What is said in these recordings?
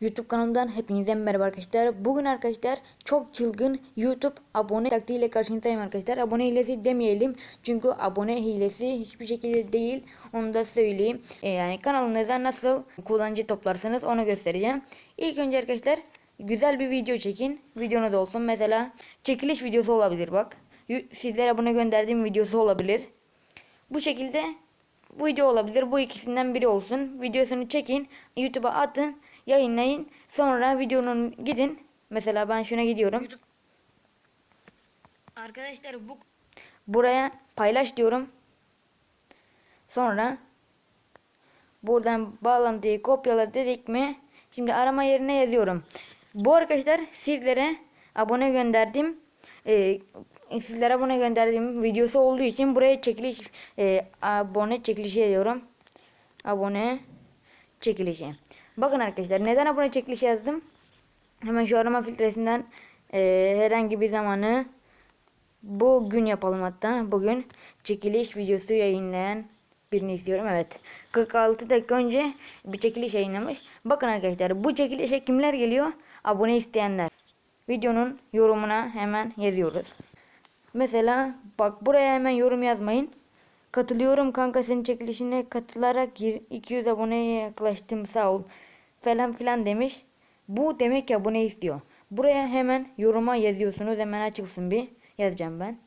YouTube kanalımdan hepinize merhaba arkadaşlar. Bugün arkadaşlar çok çılgın YouTube abone taktiğiyle karşınızdayım arkadaşlar. Abone hilesi demeyelim. Çünkü abone hilesi hiçbir şekilde değil. Onu da söyleyeyim. E, yani kanalınıza nasıl kullanıcı toplarsınız onu göstereceğim. İlk önce arkadaşlar güzel bir video çekin. Videonuz olsun. Mesela çekiliş videosu olabilir bak. Sizlere abone gönderdiğim videosu olabilir. Bu şekilde bu video olabilir. Bu ikisinden biri olsun. Videosunu çekin. YouTube'a atın. Yayınlayın. Sonra videonun gidin. Mesela ben şuna gidiyorum. Arkadaşlar bu Buraya paylaş diyorum. Sonra buradan bağlantıyı kopyala dedik mi? Şimdi arama yerine yazıyorum. Bu arkadaşlar sizlere abone gönderdim. Ee, sizlere abone gönderdiğim videosu olduğu için buraya çekiliş e, abone çekilişi yazıyorum. Abone çekilişi. Bakın arkadaşlar neden abone çekilişi yazdım? Hemen şu arama filtresinden e, herhangi bir zamanı Bugün yapalım hatta. Bugün çekiliş videosu yayınlayan birini istiyorum. Evet. 46 dakika önce bir çekiliş yayınlamış. Bakın arkadaşlar bu çekilişe kimler geliyor? Abone isteyenler. Videonun yorumuna hemen yazıyoruz. Mesela bak buraya hemen yorum yazmayın. Katılıyorum kanka senin çekilişine katılarak gir- 200 aboneye yaklaştım sağ ol falan filan demiş. Bu demek ki abone istiyor. Buraya hemen yoruma yazıyorsunuz. Hemen açılsın bir. Yazacağım ben.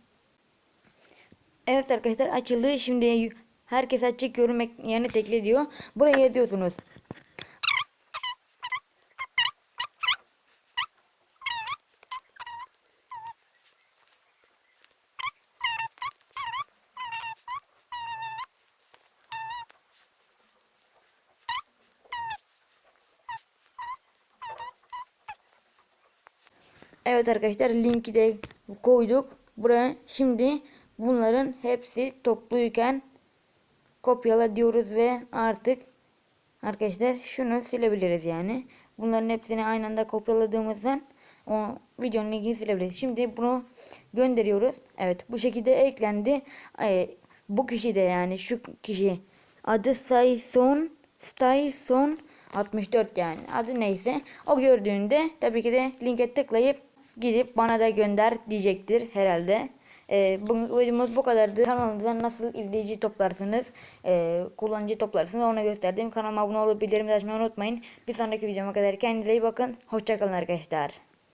Evet arkadaşlar açıldı. Şimdi herkes açık yorum yani tekle diyor. Buraya yazıyorsunuz. Evet arkadaşlar linki de koyduk. Buraya şimdi bunların hepsi topluyken kopyala diyoruz ve artık arkadaşlar şunu silebiliriz yani. Bunların hepsini aynı anda kopyaladığımızdan o videonun linkini silebiliriz. Şimdi bunu gönderiyoruz. Evet bu şekilde eklendi. Ee, bu kişi de yani şu kişi adı Sayson Sayson 64 yani adı neyse o gördüğünde tabii ki de linke tıklayıp gidip bana da gönder diyecektir herhalde. Ee, bu videomuz bu kadardı. Kanalınızdan nasıl izleyici toplarsınız, e, kullanıcı toplarsınız onu gösterdim. Kanalıma abone olup bildirimleri açmayı unutmayın. Bir sonraki videoma kadar kendinize iyi bakın. Hoşçakalın arkadaşlar.